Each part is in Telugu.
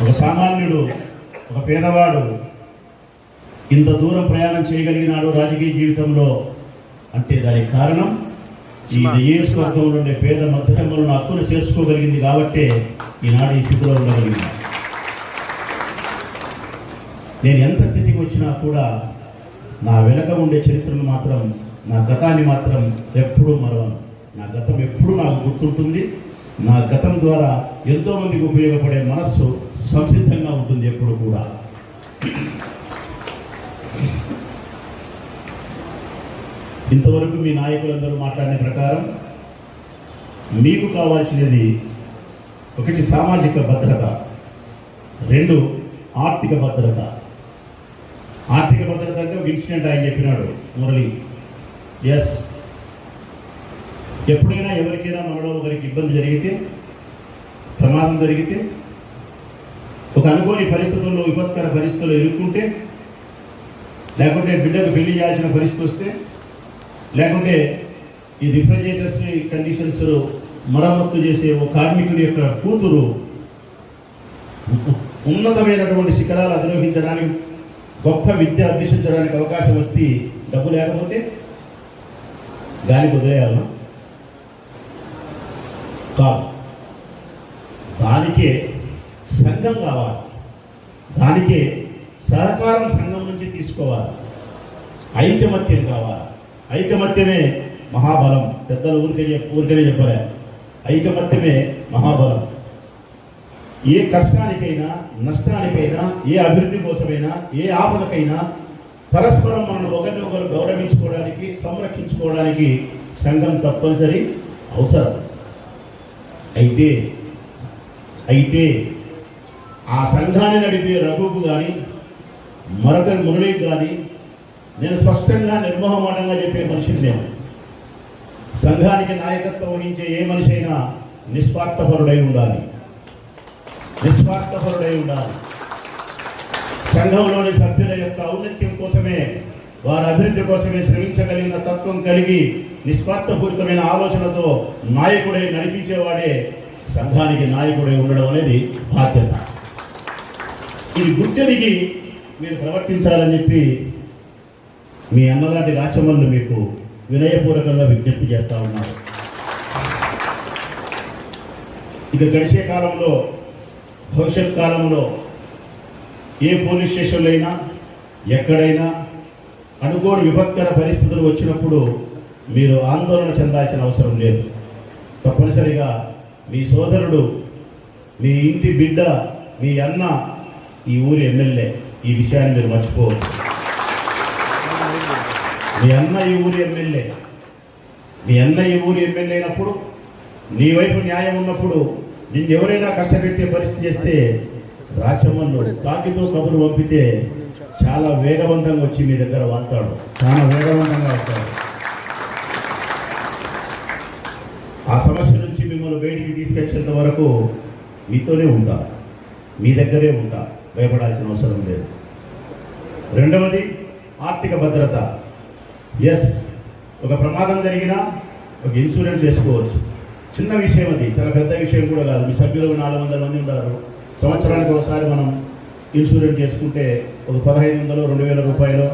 ఒక సామాన్యుడు ఒక పేదవాడు ఇంత దూరం ప్రయాణం చేయగలిగినాడు రాజకీయ జీవితంలో అంటే దానికి కారణం ఈ నియోజకవర్గంలో ఉండే పేద మధ్యతములను హక్కును చేసుకోగలిగింది కాబట్టే ఈనాడు ఈ స్థితిలో ఉండగలిగింది. నేను ఎంత స్థితికి వచ్చినా కూడా నా వెనక ఉండే చరిత్రను మాత్రం నా గతాన్ని మాత్రం ఎప్పుడూ మరవను. నా గతం ఎప్పుడూ నాకు గుర్తుంటుంది. నా గతం ద్వారా ఎంతోమందికి ఉపయోగపడే మనస్సు సంసిద్ధంగా ఉంటుంది ఎప్పుడు కూడా. ఇంతవరకు మీ నాయకులందరూ మాట్లాడిన ప్రకారం మీకు కావాల్సినది ఒకటి సామాజిక భద్రత రెండు ఆర్థిక భద్రత. ఆర్థిక భద్రత అంటే ఒక ఇన్సిడెంట్ ఆయన చెప్పినాడు. మురళి. ఎస్ ఎప్పుడైనా ఎవరికైనా మనలో ఒకరికి ఇబ్బంది జరిగితే ప్రమాదం జరిగితే ఒక అనుకోని పరిస్థితుల్లో విపత్కర పరిస్థితుల్లో ఇరుక్కుంటే లేకుంటే బిడ్డకు పెళ్ళి చేయాల్సిన పరిస్థితి వస్తే లేకుంటే ఈ రిఫ్రిజిరేటర్స్ కండిషన్స్ మరమ్మత్తు చేసే ఓ కార్మికుడి యొక్క కూతురు ఉన్నతమైనటువంటి శిఖరాలు అధిరోహించడానికి గొప్ప విద్య అభ్యసించడానికి అవకాశం వస్తే డబ్బు లేకపోతే గాలి వదిలేయాలన్నా కాదు. దానికే సంఘం కావాలి. దానికే సహకారం సంఘం నుంచి తీసుకోవాలి. ఐకమత్యం కావాలి. ఐకమత్యమే మహాబలం. పెద్దలు ఊరికే ఊరికనే చెప్పలే. ఐకమత్యమే మహాబలం. ఏ కష్టానికైనా నష్టానికైనా ఏ అభివృద్ధి కోసమైనా ఏ ఆపదకైనా పరస్పరం మనం ఒకరిని ఒకరు గౌరవించుకోవడానికి సంరక్షించుకోవడానికి సంఘం తప్పనిసరి అవసరం. అయితే అయితే ఆ సంఘాన్ని నడిపే రఘుకు కానీ మరొకరి మురళికి కానీ నేను స్పష్టంగా నిర్మోహమాటంగా చెప్పే మనిషిని నేను. సంఘానికి నాయకత్వం వహించే ఏ మనిషి అయినా నిస్వార్థపరుడై ఉండాలి. నిస్వార్థపరుడై ఉండాలి సంఘంలోని సభ్యుల యొక్క ఔన్నత్యం కోసమే వారి అభివృద్ధి కోసమే శ్రమించగలిగిన తత్వం కలిగి నిస్వార్థపూరితమైన ఆలోచనతో నాయకుడై నడిపించేవాడే సంఘానికి నాయకుడై ఉండడం అనేది బాధ్యత. ఇది గుర్తెరిగి మీరు ప్రవర్తించాలని చెప్పి మీ అన్నలాంటి రాచమల్లు మీకు వినయపూర్వకంగా విజ్ఞప్తి చేస్తూ ఉన్నారు. ఇక గడిచే కాలంలో భవిష్యత్ కాలంలో ఏ పోలీస్ స్టేషన్లో అయినా ఎక్కడైనా అనుకోని విపత్కర పరిస్థితులు వచ్చినప్పుడు మీరు ఆందోళన చెందాల్సిన అవసరం లేదు. తప్పనిసరిగా మీ సోదరుడు మీ ఇంటి బిడ్డ మీ అన్న ఈ ఊరి ఎమ్మెల్యే ఈ విషయాన్ని మీరు మర్చిపోవచ్చు మీ అన్న ఈ ఊరి ఎమ్మెల్యే మీ అన్న ఈ ఊరి ఎమ్మెల్యే అయినప్పుడు నీ వైపు న్యాయం ఉన్నప్పుడు నిన్ను ఎవరైనా కష్టపెట్టే పరిస్థితి చేస్తే రాచమల్లు కాకితో కబురు పంపితే చాలా వేగవంతంగా వచ్చి మీ దగ్గర వాళ్తాడు. చాలా వేగవంతంగా వస్తాడు ఆ సమస్య నుంచి మిమ్మల్ని బయటికి తీసుకొచ్చేంత వరకు మీతోనే ఉంటా. మీ దగ్గరే ఉంటా. భయపడాల్సిన అవసరం లేదు. రెండవది ఆర్థిక భద్రత. ఎస్ ఒక ప్రమాదం జరిగినా ఒక ఇన్సూరెన్స్ చేసుకోవచ్చు. చిన్న విషయం అది చాలా పెద్ద విషయం కూడా కాదు. మీ సభ్యులు నాలుగు వందల మంది ఉన్నారు సంవత్సరానికి ఒకసారి మనం ఇన్సూరెన్స్ చేసుకుంటే ఒక పదహైదు వందలు రెండు వేల రూపాయలు.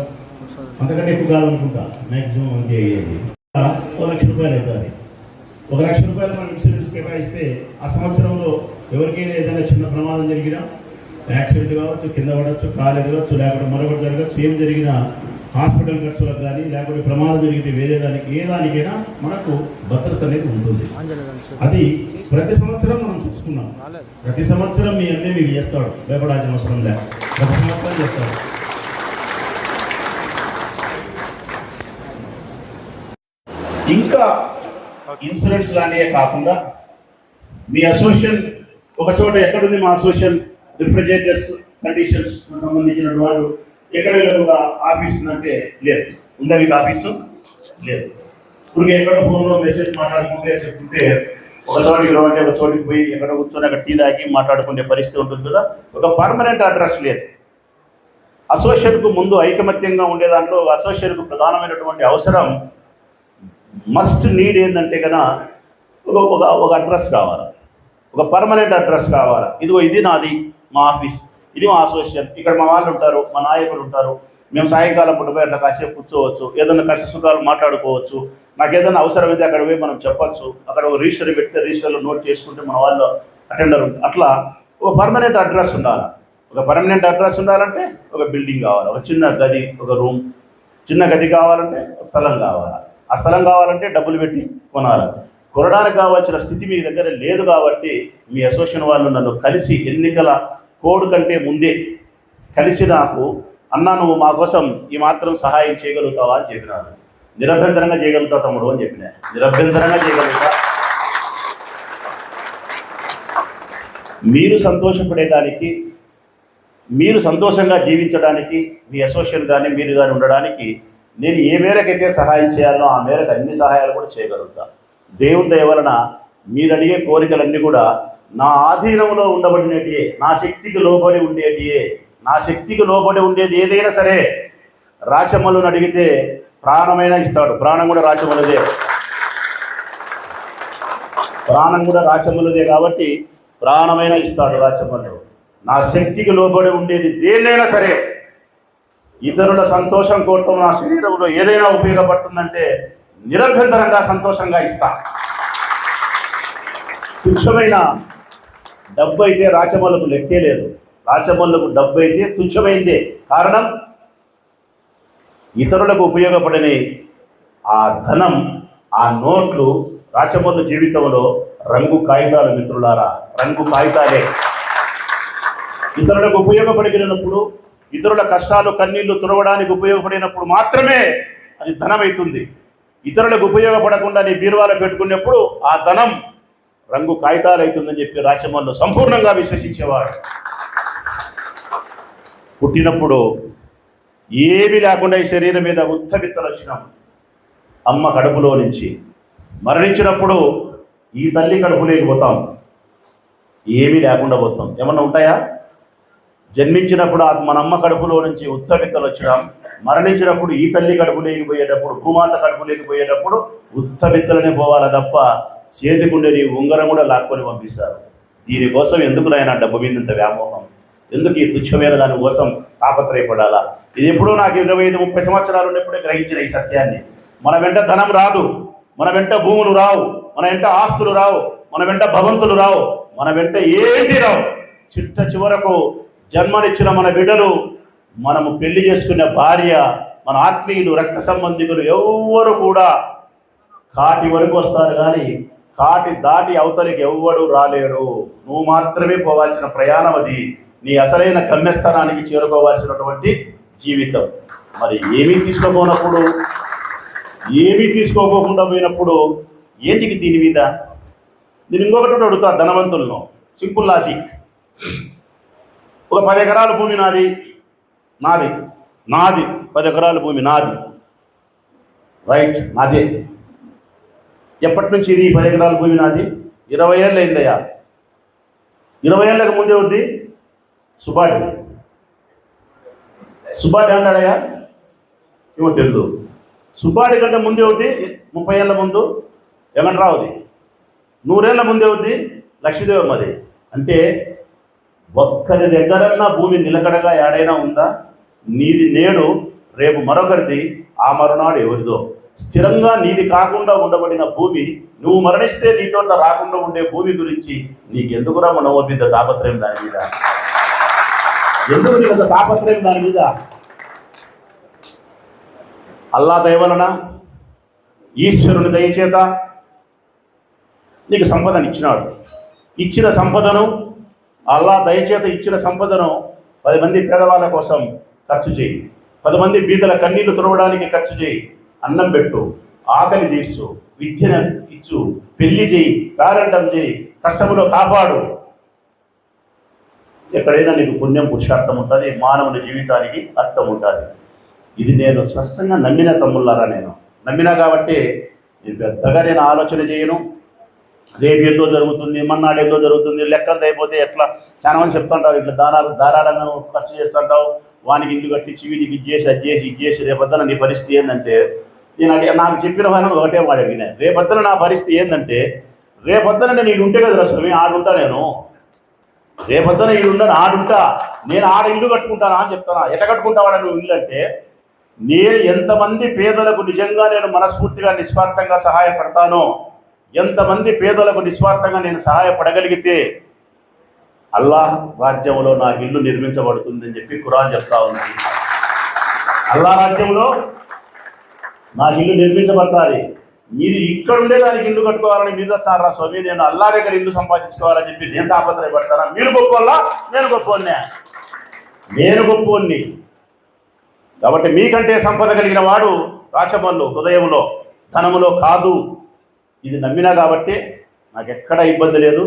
అంతకంటే ఎక్కువ కాదనుకుంటా. మ్యాక్సిమం అంతే అయ్యేది ఒక లక్ష రూపాయలు అవుతుంది ఒక లక్ష రూపాయలు మనం ఇన్సూరెన్స్ కేటాయిస్తే ఆ సంవత్సరంలో ఎవరికైనా ఏదైనా చిన్న ప్రమాదం జరిగినా యాక్సిడెంట్ కావచ్చు కింద పడవచ్చు కాలు ఎదగచ్చు లేకపోతే మరొకటి జరగచ్చు ఏం జరిగినా హాస్పిటల్ ఖర్చులకు కానీ లేకపోతే ప్రమాదం జరిగితే వేరే దానికి ఏ దానికైనా మనకు భద్రత అనేది ఉంటుంది. అది ప్రతి సంవత్సరం మనం చూసుకున్నాం. ప్రతి సంవత్సరం మీ అన్నీ మీకు చేస్తాడు. భయపడాల్సిన అవసరం లే. ప్రతి సంవత్సరం చేస్తాడు. ఇంకా ఇన్సూరెన్స్ లానే కాకుండా మీ అసోసియేషన్ ఒక చోట ఎక్కడుంది మా అసోసియేషన్? రిఫ్రిజరేటర్స్ కండిషన్స్ సంబంధించిన వాళ్ళు. ఎక్కడ ఒక ఆఫీస్ అంటే లేదు. ఉందా మీకు ఆఫీసు లేదు. ఇప్పుడు ఎక్కడ ఫోన్లో మెసేజ్ మాట్లాడుకుంటే చెప్తే ఒక చోటికి రోజు ఒక చోటికి పోయి ఎక్కడ కూర్చొని అక్కడ టీ తాగి మాట్లాడుకునే పరిస్థితి ఉంటుంది కదా. ఒక పర్మనెంట్ అడ్రస్ లేదు. అసోసియేట్కు ముందు ఐకమత్యంగా ఉండే దాంట్లో అసోసియేట్కు ప్రధానమైనటువంటి అవసరం మస్ట్ నీడ్ ఏంటంటే కనుక ఒక ఒక ఒక అడ్రస్ కావాలి. ఒక పర్మనెంట్ అడ్రస్ కావాలి. ఇదిగో ఇది నాది మా ఆఫీస్ ఇది మా అసోసియేషన్ ఇక్కడ మా వాళ్ళు ఉంటారు మా నాయకులు ఉంటారు. మేము సాయంకాలం పూట అట్లా కాసేపు కూర్చోవచ్చు ఏదైనా కష్ట సుఖాలు మాట్లాడుకోవచ్చు. నాకు ఏదైనా అవసరమైతే అక్కడ పోయి మనం చెప్పచ్చు. అక్కడ ఒక రిజిస్టర్ పెడితే రిజిస్టర్లో నోట్ చేసుకుంటే మన వాళ్ళు అటెండర్ ఉంటుంది అట్లా ఒక పర్మనెంట్ అడ్రస్ ఉండాలి. ఒక పర్మనెంట్ అడ్రస్ ఉండాలంటే ఒక బిల్డింగ్ కావాలి ఒక చిన్న గది ఒక రూమ్. చిన్న గది కావాలంటే ఒక స్థలం కావాలి. ఆ స్థలం కావాలంటే డబ్బులు పెట్టి కొనాలి. కొనడానికి కావాల్సిన స్థితి మీ దగ్గర లేదు కాబట్టి మీ అసోసియేషన్ వాళ్ళు నన్ను కలిసి ఎన్నికల కోడ్ కంటే ముందే కలిసి నాకు అన్నా నువ్వు మా కోసం ఈ మాత్రం సహాయం చేయగలుగుతావా? అని చెప్పినాను నిరభ్యంతరంగా చేయగలుగుతా తమ్ముడు అని చెప్పిన నిరభ్యంతరంగా చేయగలుగుతా మీరు సంతోషపడేదానికి మీరు సంతోషంగా జీవించడానికి మీ అసోసియేట్ కానీ మీరు కానీ ఉండడానికి నేను ఏ మేరకైతే సహాయం చేయాలో ఆ మేరకు అన్ని సహాయాలు కూడా చేయగలుగుతా. దేవుని దయ వలన మీరు అడిగే కోరికలన్నీ కూడా నా ఆధీనంలో ఉండబడినటియే నా శక్తికి లోబడి ఉండేటియే నా శక్తికి లోబడి ఉండేది ఏదైనా సరే రాచమ్మలను అడిగితే ప్రాణమైనా ఇస్తాడు. ప్రాణం కూడా రాచమ్మలదే ప్రాణం కూడా రాచమ్మలదే కాబట్టి ప్రాణమైనా ఇస్తాడు రాచమ్మలు నా శక్తికి లోబడి ఉండేది దేన్నైనా సరే ఇతరుల సంతోషం కోరుతాం నా శరీరంలో ఏదైనా ఉపయోగపడుతుందంటే నిరభ్యంతరంగా సంతోషంగా ఇస్తా. తుచ్చమైన డబ్బు అయితే రాచమల్లకు లెక్కే లేదు. రాచమల్లకు డబ్బు అయితే తుచ్చమైందే కారణం? ఇతరులకు ఉపయోగపడని ఆ ధనం ఆ నోట్లు రాచమల్లు జీవితంలో రంగు కాగితాలు మిత్రులారా రంగు కాగితాలే. ఇతరులకు ఉపయోగపడినప్పుడు ఇతరుల కష్టాలు కన్నీళ్ళు తుడవడానికి ఉపయోగపడినప్పుడు మాత్రమే అది ధనమవుతుంది ఇతరులకు ఉపయోగపడకుండా నీ బీరువాలో పెట్టుకున్నప్పుడు ఆ ధనం రంగు కాగితాలు అవుతుందని చెప్పి రాచమల్లు సంపూర్ణంగా విశ్వసించేవాడు. పుట్టినప్పుడు ఏమీ లేకుండా ఈ శరీరం మీద ఉత్తబిత్తలు వచ్చినాం. అమ్మ కడుపులో నుంచి మరణించినప్పుడు ఈ తల్లి కడుపులోకి పోతాం. ఏమీ లేకుండా పోతాం. ఏమన్నా ఉంటాయా? జన్మించినప్పుడు మన అమ్మ కడుపులో నుంచి ఉత్తవిత్తలు వచ్చడం మరణించినప్పుడు ఈ తల్లి కడుపులోకి పోయేటప్పుడు భూమాత కడుపులోకి పోయేటప్పుడు ఉత్తవిత్తలనే పోవాలి తప్ప చేతికుండే నీ ఉంగరం కూడా లాక్కొని పంపిస్తారు. దీనికోసం ఎందుకు నాయన డబ్బు మీద ఇంత వ్యామోహం? ఎందుకు ఈ తుచ్చమైన దాని కోసం తాపత్రయపడాలా? ఇది ఎప్పుడో నాకు ఇరవై ఐదు ముప్పై సంవత్సరాలు ఉన్నప్పుడే గ్రహించిన ఈ సత్యాన్ని. మన వెంట ధనం రాదు. మన వెంట భూములు రావు. మన వెంట ఆస్తులు రావు. మన వెంట భవంతులు రావు. మన వెంట ఏంటి రావు? చిట్ట చివరకు జన్మనిచ్చిన మన బిడ్డలు మనము పెళ్ళి చేసుకున్న భార్య మన ఆత్మీయులు రక్త సంబంధికులు ఎవ్వరు కూడా కాటి వరకు వస్తారు కానీ కాటి దాటి అవతలికి ఎవ్వడు రాలేడు. నువ్వు మాత్రమే పోవాల్సిన ప్రయాణం అది. నీ అసలైన గమ్యస్థానానికి చేరుకోవాల్సినటువంటి జీవితం. మరి ఏమీ తీసుకోపోనప్పుడు? ఏమీ తీసుకోపోకుండా పోయినప్పుడు ఏంటికి దీని మీద? నేను ఇంకొకటి అడుగుతా ధనవంతులను. Simple logic. ఒక పది ఎకరాల భూమి నాది. నాది. నాది. పది ఎకరాల భూమి నాది. రైట్. నాదే. ఎప్పటి నుంచి ఇది పది ఎకరాల భూమి నాది? ఇరవై ఏళ్ళు అయిందయ్యా. ఇరవై ఏళ్ళకి ముందే ఉంది సుబాటిది సుబాటి అన్నాడయ్యా? ఏమో తెలుదు. సుబ్బాడి కంటే ముందే ఒకటి ముప్పై ఏళ్ళ ముందు వెంకట్రావుది నూరేళ్ళ ముందే అవుద్ది లక్ష్మీదేవమ్మది. అంటే ఒక్కరి దగ్గరన్నా భూమి నిలకడగా ఏడైనా ఉందా? నీది నేడు రేపు మరొకరిది ఆ మరునాడు ఎవరిదో. స్థిరంగా నీది కాకుండా ఉండబడిన భూమి నువ్వు మరణిస్తే నీతో రాకుండా ఉండే భూమి గురించి నీకెందుకురా మనోబిద్ద తాపత్రయం దాని మీద? ఎందుకు నీకు అంత తాపత్రయం దాని మీద? అల్లా దయవలన ఈశ్వరుని దయచేత నీకు సంపదను ఇచ్చినాడు. ఇచ్చిన సంపదను అల్లా దయచేత ఇచ్చిన సంపదను పది మంది పేదవాళ్ళ కోసం ఖర్చు చేయి. పది మంది బీదల కన్నీళ్ళు తుడవడానికి ఖర్చు చేయి. అన్నం పెట్టు ఆకలి తీర్చు విద్యను ఇచ్చు పెళ్ళి చేయి పేరంటం చేయి కష్టములో కాపాడు. ఎక్కడైనా నీకు పుణ్యం పురుషార్థం ఉంటుంది మానవుని జీవితానికి అర్థం ఉంటుంది. ఇది నేను స్పష్టంగా నమ్మిన తమ్ముళ్ళారా నేను? నమ్మినా కాబట్టి పెద్దగా నేను ఆలోచన చేయను. రేపు ఏందో జరుగుతుంది మన్నాడు ఏందో జరుగుతుంది లెక్కంత అయిపోతే ఎట్లా? చాలా మంది చెప్తుంటారు ఇట్లా దారాలు ధారాళంగా ఖర్చు చేస్తుంటావు వానికి ఇల్లు కట్టించి వీడికి ఇది చేసి అది చేసి ఇది చేసి రేపొద్దున నీ పరిస్థితి ఏంటంటే నేను అడిగి నాకు చెప్పిన వాళ్ళని ఒకటే వాడు అడిగిన రేపొద్దున నా పరిస్థితి ఏంటంటే రేపొద్దున నేను ఇటు ఉంటే కదా రసమి ఆడుంటా నేను. రేపొద్దున ఇల్లు ఉండను ఆడుంటా. నేను ఆడ ఇల్లు కట్టుకుంటానా అని చెప్తానా? ఎట్లా కట్టుకుంటావాడా నువ్వు ఇల్లు అంటే నేను ఎంతమంది పేదలకు నిజంగా నేను మనస్ఫూర్తిగా నిస్వార్థంగా సహాయపడతానో ఎంతమంది పేదలకు నిస్వార్థంగా నేను సహాయపడగలిగితే అల్లాహ్ రాజ్యంలో నాకు ఇల్లు నిర్మించబడుతుందని చెప్పి ఖురాన్ చెప్తా ఉంది. అల్లా రాజ్యంలో నాకు ఇల్లు నిర్మించబడుతుంది. మీరు ఇక్కడ ఉండే దానికి ఇల్లు కట్టుకోవాలని మీరు వస్తారా స్వామి? నేను అల్లా దగ్గర ఇల్లు సంపాదించుకోవాలని చెప్పి నేను తాపత్రయపడతానా? మీరు గొప్ప నేను గొప్పవాడినే నేను గొప్పవాడిని కాబట్టి మీకంటే సంపద కలిగిన వాడు రాచమల్లు హృదయంలో ధనములో కాదు. ఇది నమ్మినా కాబట్టి నాకు ఎక్కడ ఇబ్బంది లేదు.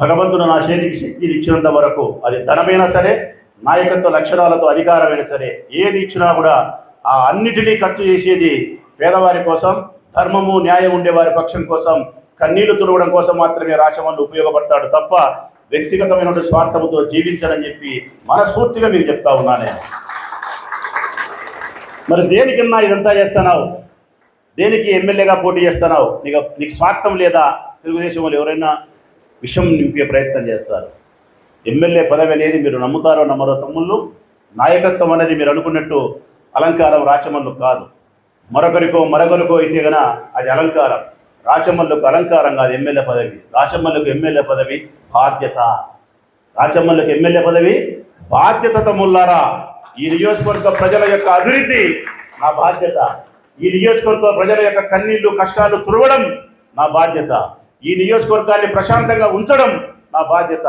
భగవంతుడు నా చేతికి శక్తిని ఇచ్చినంత వరకు అది ధనమైనా సరే నాయకత్వ లక్షణాలతో అధికారమైనా సరే ఏది ఇచ్చినా కూడా ఆ అన్నిటినీ ఖర్చు చేసేది పేదవారి కోసం ధర్మము న్యాయం ఉండేవారి పక్షం కోసం కన్నీళ్ళు తుడవడం కోసం మాత్రమే రాశవాళ్ళు ఉపయోగపడతాడు తప్ప వ్యక్తిగతమైన స్వార్థముతో జీవించాలని చెప్పి మనస్ఫూర్తిగా మీరు చెప్తా ఉన్నా నేను మరి దేనికన్నా ఇదంతా చేస్తున్నావు? దేనికి ఎమ్మెల్యేగా పోటీ చేస్తున్నావు? నీకు నీకు స్వార్థం లేదా? తెలుగుదేశం వాళ్ళు ఎవరైనా విషయం నింపే ప్రయత్నం చేస్తారు. ఎమ్మెల్యే పదవి అనేది మీరు నమ్ముతారో నమ్మరో తమ్ముళ్ళు నాయకత్వం అనేది మీరు అనుకున్నట్టు అలంకారం రాచమల్లు కాదు. మరొకరికో మరొకరికో అయితే గన అది అలంకారం. రాచమల్లుకు అలంకారం కాదు ఎమ్మెల్యే పదవి. రాచమల్లుకు ఎమ్మెల్యే పదవి బాధ్యత. రాచమల్లుకు ఎమ్మెల్యే పదవి బాధ్యత తమ్ముళ్ళారా ఈ నియోజకవర్గ ప్రజల యొక్క అభివృద్ధి నా బాధ్యత. ఈ నియోజకవర్గ ప్రజల యొక్క కన్నీళ్ళు కష్టాలు తురవడం నా బాధ్యత. ఈ నియోజకవర్గాన్ని ప్రశాంతంగా ఉంచడం నా బాధ్యత.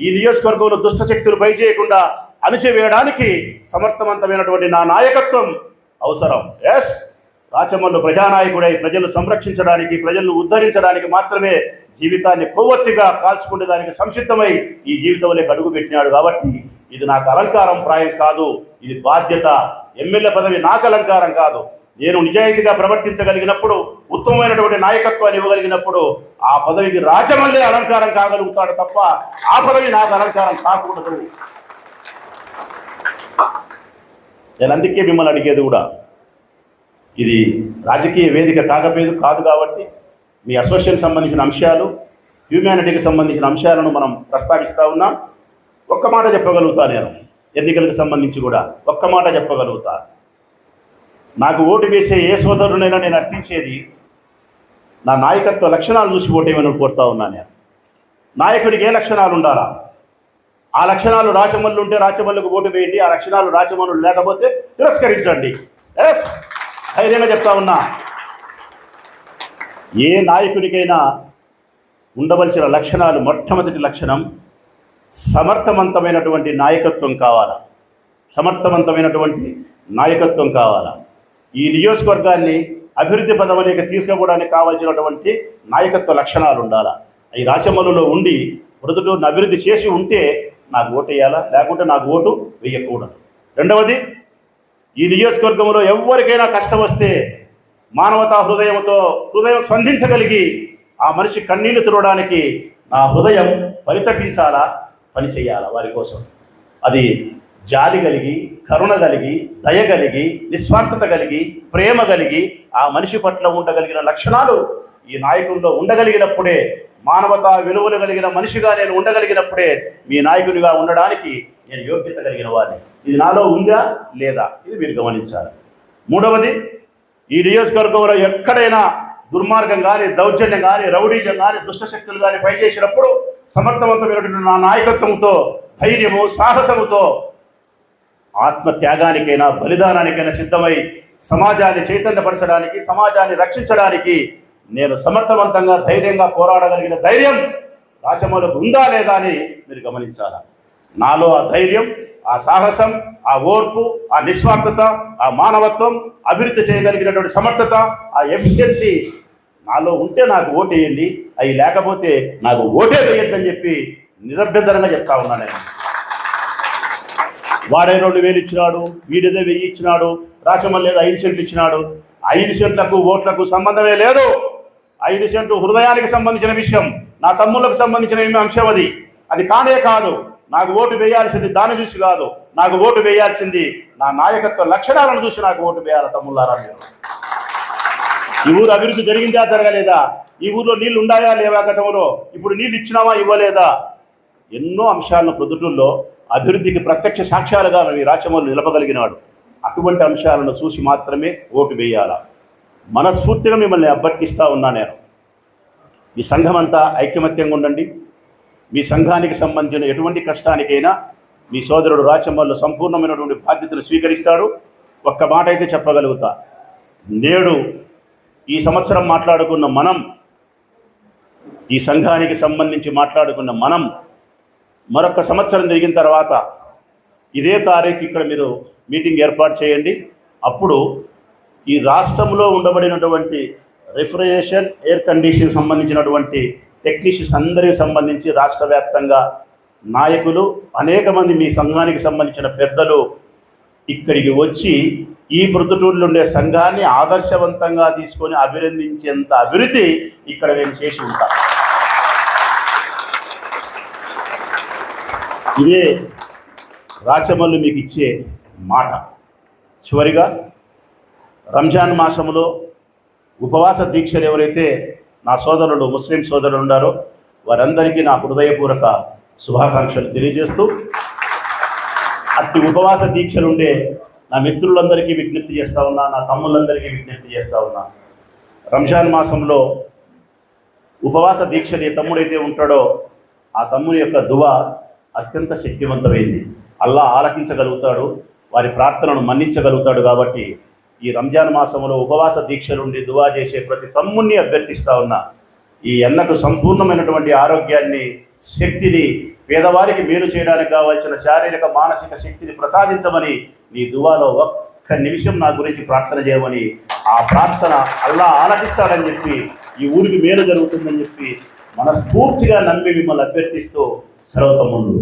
ఈ నియోజకవర్గంలో దుష్ట శక్తులు పైచేయకుండా అణిచివేయడానికి సమర్థవంతమైనటువంటి నా నాయకత్వం అవసరం. ఎస్ రాచమల్లు ప్రజానాయకుడై ప్రజలు సంరక్షించడానికి ప్రజలను ఉద్ధరించడానికి మాత్రమే జీవితాన్ని కొవ్వొత్తిగా కాల్చుకునే దానికి సంసిద్ధమై ఈ జీవితంలో అడుగు పెట్టినాడు కాబట్టి ఇది నాకు అలంకారం ప్రాయం కాదు ఇది బాధ్యత. ఎమ్మెల్యే పదవి నాకు అలంకారం కాదు. నేను నిజాయితీగా ప్రవర్తించగలిగినప్పుడు ఉత్తమమైనటువంటి నాయకత్వాన్ని ఇవ్వగలిగినప్పుడు ఆ పదవికి రాజమల్లే అలంకారం కాగలుగుతాడు తప్ప ఆ పదవి నాకు అలంకారం కాకూడదు. నేను అందుకే మిమ్మల్ని అడిగేది కూడా ఇది రాజకీయ వేదిక కాకపోయేది కాదు కాబట్టి మీ అసోసియేషన్ సంబంధించిన అంశాలు హ్యూమానిటీకి సంబంధించిన అంశాలను మనం ప్రస్తావిస్తూ ఉన్నాం. ఒక్క మాట చెప్పగలుగుతా నేను. ఎన్నికలకు సంబంధించి కూడా ఒక్క మాట చెప్పగలుగుతా. నాకు ఓటు వేసే ఏ సోదరునైనా నేను అర్థించేది నా నాయకత్వ లక్షణాలు చూసి ఓటేమని కోరుతా ఉన్నాను నేను. నాయకుడికి ఏ లక్షణాలు ఉండాలా? ఆ లక్షణాలు రాచమల్లు ఉంటే రాచమల్లుకు ఓటు వేయండి ఆ లక్షణాలు రాచమల్లు లేకపోతే తిరస్కరించండి. ఎస్ ధైర్యంగా చెప్తా ఉన్నా ఏ నాయకుడికైనా ఉండవలసిన లక్షణాలు మొట్టమొదటి లక్షణం సమర్థవంతమైనటువంటి నాయకత్వం కావాలా? సమర్థవంతమైనటువంటి నాయకత్వం కావాలా? ఈ నియోజకవర్గాన్ని అభివృద్ధి పదవలేక తీసుకోవడానికి కావాల్సినటువంటి నాయకత్వ లక్షణాలు ఉండాలా? ఈ రాచమల్లులో ఉండి మృదుడు అభివృద్ధి చేసి ఉంటే నాకు ఓటు వేయాలా? లేకుంటే నాకు ఓటు వేయకూడదు. రెండవది ఈ నియోజకవర్గంలో ఎవరికైనా కష్టం వస్తే మానవతా హృదయంతో హృదయం స్పందించగలిగి ఆ మనిషి కన్నీళ్ళు తుడవడానికి నా హృదయం పరితపించాలా? పని చేయాలా వారి కోసం? అది జాలి కలిగి కరుణ కలిగి దయ కలిగి నిస్వార్థత కలిగి ప్రేమ కలిగి ఆ మనిషి పట్ల ఉండగలిగిన లక్షణాలు ఈ నాయకుల్లో ఉండగలిగినప్పుడే మానవతా విలువలు కలిగిన మనిషిగా నేను ఉండగలిగినప్పుడే మీ నాయకునిగా ఉండడానికి నేను యోగ్యత కలిగిన వాడిని. ఇది నాలో ఉందా లేదా? ఇది మీరు గమనించాలి. మూడవది ఈ నియోజకవర్గంలో ఎక్కడైనా దుర్మార్గం కానీ దౌర్జన్యం కానీ రౌడీజం కానీ దుష్టశక్తులు కానీ పనిచేసినప్పుడు సమర్థవంతమైనటువంటి నా నాయకత్వంతో ధైర్యము సాహసముతో ఆత్మ త్యాగానికైనా బలిదానానికైనా సిద్ధమై సమాజాన్ని చైతన్యపరచడానికి సమాజాన్ని రక్షించడానికి నేను సమర్థవంతంగా ధైర్యంగా పోరాడగలిగిన ధైర్యం రాజమౌళికి ఉందా లేదా అని మీరు గమనించాలా? నాలో ఆ ధైర్యం ఆ సాహసం ఆ ఓర్పు ఆ నిస్వార్థత ఆ మానవత్వం అభివృద్ధి చేయగలిగినటువంటి సమర్థత ఆ ఎఫిషియన్సీ నాలో ఉంటే నాకు ఓటేయండి అవి లేకపోతే నాకు ఓటే వేయద్దని చెప్పి నిరభ్యంతరంగా చెప్తా ఉన్నాను నేను. వాడే రెండు వేలు ఇచ్చినాడు వీడిదే వెయ్యి ఇచ్చినాడు రాచమల్లి ఏదో ఐదు సెంట్లు ఇచ్చినాడు. ఐదు సెంట్లకు ఓట్లకు సంబంధమే లేదు. ఐదు సెంట్లు హృదయానికి సంబంధించిన విషయం నా తమ్ముళ్ళకు సంబంధించిన అంశం అది. అది కానే కాదు. నాకు ఓటు వేయాల్సింది దాన్ని చూసి కాదు నాకు ఓటు వేయాల్సింది నా నాయకత్వ లక్షణాలను చూసి నాకు ఓటు వేయాలి తమ్ముళ్ళారా మీరు? ఈ ఊరు అభివృద్ధి జరిగిందా జరగలేదా? ఈ ఊర్లో నీళ్ళు ఉండాయా లేవా గతంలో? ఇప్పుడు నీళ్ళు ఇచ్చినావా ఇవ్వలేదా? ఎన్నో అంశాలను ప్రొద్దుటూల్లో అభివృద్ధికి ప్రత్యక్ష సాక్ష్యాలుగా ఈ రాచమౌళి నిలపగలిగినాడు. అటువంటి అంశాలను చూసి మాత్రమే ఓటు వేయాల? మనస్ఫూర్తిగా మిమ్మల్ని అభ్యర్థిస్తూ ఉన్నా నేను. మీ సంఘమంతా ఐకమత్యంగా ఉండండి. మీ సంఘానికి సంబంధించిన ఎటువంటి కష్టానికైనా మీ సోదరుడు రాచమల్లు సంపూర్ణమైనటువంటి బాధ్యతలు స్వీకరిస్తాడు. ఒక్క మాట అయితే చెప్పగలుగుతా. నేడు ఈ సంవత్సరం మాట్లాడుకున్న మనం ఈ సంఘానికి సంబంధించి మాట్లాడుకున్న మనం మరొక సంవత్సరం జరిగిన తర్వాత ఇదే తారీఖు ఇక్కడ మీరు మీటింగ్ ఏర్పాటు చేయండి. అప్పుడు ఈ రాష్ట్రంలో ఉండబడినటువంటి రిఫ్రిజరేషన్ ఎయిర్ కండిషన్ సంబంధించినటువంటి టెక్నీషియన్స్ అందరికి సంబంధించి రాష్ట్ర వ్యాప్తంగా నాయకులు అనేక మంది మీ సంఘానికి సంబంధించిన పెద్దలు ఇక్కడికి వచ్చి ఈ ప్రొద్దుటూరులో ఉండే సంఘాన్ని ఆదర్శవంతంగా తీసుకొని అభినందించేంత అభివృద్ధి ఇక్కడ నేను చేసి ఉంటా. ఇదే రాచమల్లు మీకు ఇచ్చే మాట. చివరిగా రంజాన్ మాసంలో ఉపవాస దీక్షలు ఎవరైతే నా సోదరులు ముస్లిం సోదరులు ఉన్నారు వారందరికీ నా హృదయపూర్వక శుభాకాంక్షలు తెలియజేస్తూ అతి ఉపవాస దీక్షలు ఉండే నా మిత్రులందరికీ విజ్ఞప్తి చేస్తా ఉన్నా నా తమ్ముళ్ళందరికీ విజ్ఞప్తి చేస్తా ఉన్నా. రంజాన్ మాసంలో ఉపవాస దీక్షని తమ్ముడైతే ఉంటాడో ఆ తమ్ముని యొక్క దువ అత్యంత శక్తివంతమైంది. అల్లా ఆలకించగలుగుతాడు వారి ప్రార్థనను మన్నించగలుగుతాడు కాబట్టి ఈ రంజాన్ మాసంలో ఉపవాస దీక్షలుండి దువా చేసే ప్రతి తమ్ముణ్ణి అభ్యర్థిస్తా ఉన్నా. ఈ ఎన్నకు సంపూర్ణమైనటువంటి ఆరోగ్యాన్ని శక్తిని పేదవారికి మేలు చేయడానికి కావాల్సిన శారీరక మానసిక శక్తిని ప్రసాదించమని నీ దువాలో ఒక్క నిమిషం నా గురించి ప్రార్థన చేయమని ఆ ప్రార్థన అల్లా ఆలకిస్తాడని చెప్పి ఈ ఊరికి మేలు జరుగుతుందని చెప్పి మనస్ఫూర్తిగా నమ్మి మిమ్మల్ని అభ్యర్థిస్తూ సర్వతమ్ముళ్ళు